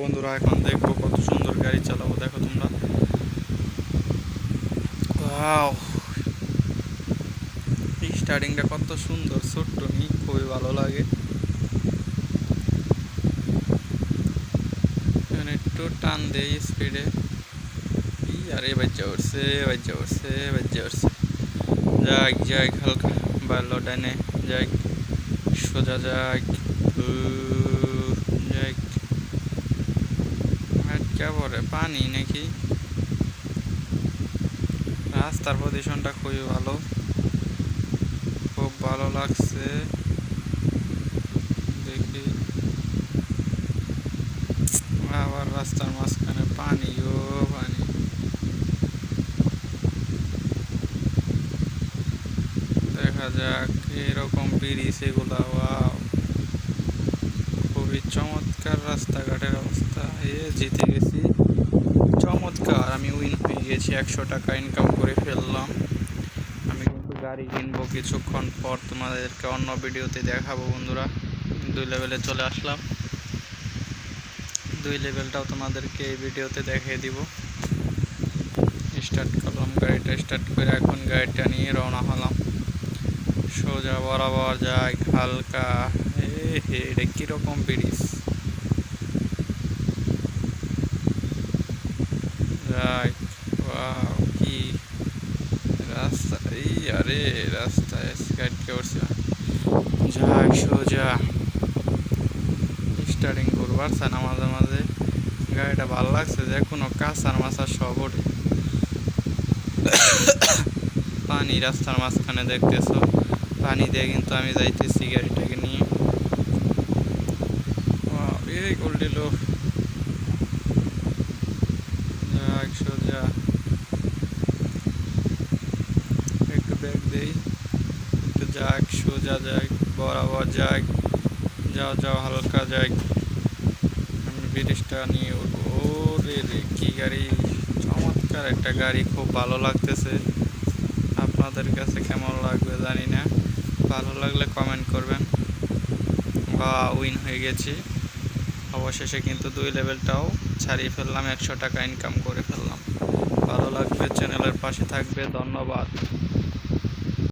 বন্ধুরা, এখন দেখব কত সুন্দর গাড়ি চালাবো। দেখো তোমরা। স্টার্টিংটা কত সুন্দর, ছোট্ট নি? খুবই ভালো লাগে। একটু টান দেই স্পিডে আরে বাচ্চা উঠছে বাচ্চা উঠছে বাচ্চা উঠছে। যাক যাক, হালকা বাড়লো ডানে। যাক, সোজা যাক। আটকা পড়ে পানি নাকি? রাস্তার পজিশনটা খুবই ভালো। খুব ভালো লাগছে। দেখি। আবার রাস্তার মাঝখানে পানি, ও পানি। দেখা যাক, এরকম ব্রিজ এগুলা খুবই চমৎকার রাস্তাঘাটের অবস্থা। এ জিতে গেছি। চমৎকার, আমি উইন হয়ে গেছি। একশো টাকা ইনকাম করে ফেললাম। আমি কিন্তু গাড়ি কিনবো কিছুক্ষণ পর তোমাদেরকে অন্য ভিডিওতে দেখাবো বন্ধুরা। দুই লেভেলে চলে আসলাম। দুই লেভেলটাও তোমাদেরকে এই ভিডিওতে দেখিয়ে দিব। স্টার্ট করলাম গাড়িটা স্টার্ট করে এখন গাড়িটা নিয়ে রওনা হলাম। সোজা বরাবর যায় হালকা। এ হে, এটা কীরকম ব্রিজ? যাই ওয়াও, কি রাস্তা, এই আরে রাস্তায় গাড়িকে উঠছে যাক, সোজা। স্টার্টিং করব, পারছে না মাঝে মাঝে। গাড়িটা ভালো লাগছে যে কোনো কাঁচার সব ওঠে। পানি রাস্তার মাঝখানে দেখতেছো। পানি দিয়ে কিন্তু আমি যাইতেছি গাড়িটাকে নিয়ে। এই গোল্ডি লোক। যাক একটু ব্যাগ দেই একটু যাক সোজা যাক বরাবর যাক যাও যাও হালকা যাক আমি ব্রিজটা নিয়ে উঠবো ওরে রে কি গাড়ি চমৎকার একটা গাড়ি খুব ভালো লাগতেছে আপনাদের কাছে কেমন লাগবে জানি না ভালো লাগলে কমেন্ট করবেন বা উইন হয়ে গেছি। অবশেষে কিন্তু দুই লেভেলটাও ছাড়িয়ে ফেললাম, একশো টাকা ইনকাম করে ফেললাম। ভালো লাগবে চ্যানেলের পাশে থাকবে, ধন্যবাদ।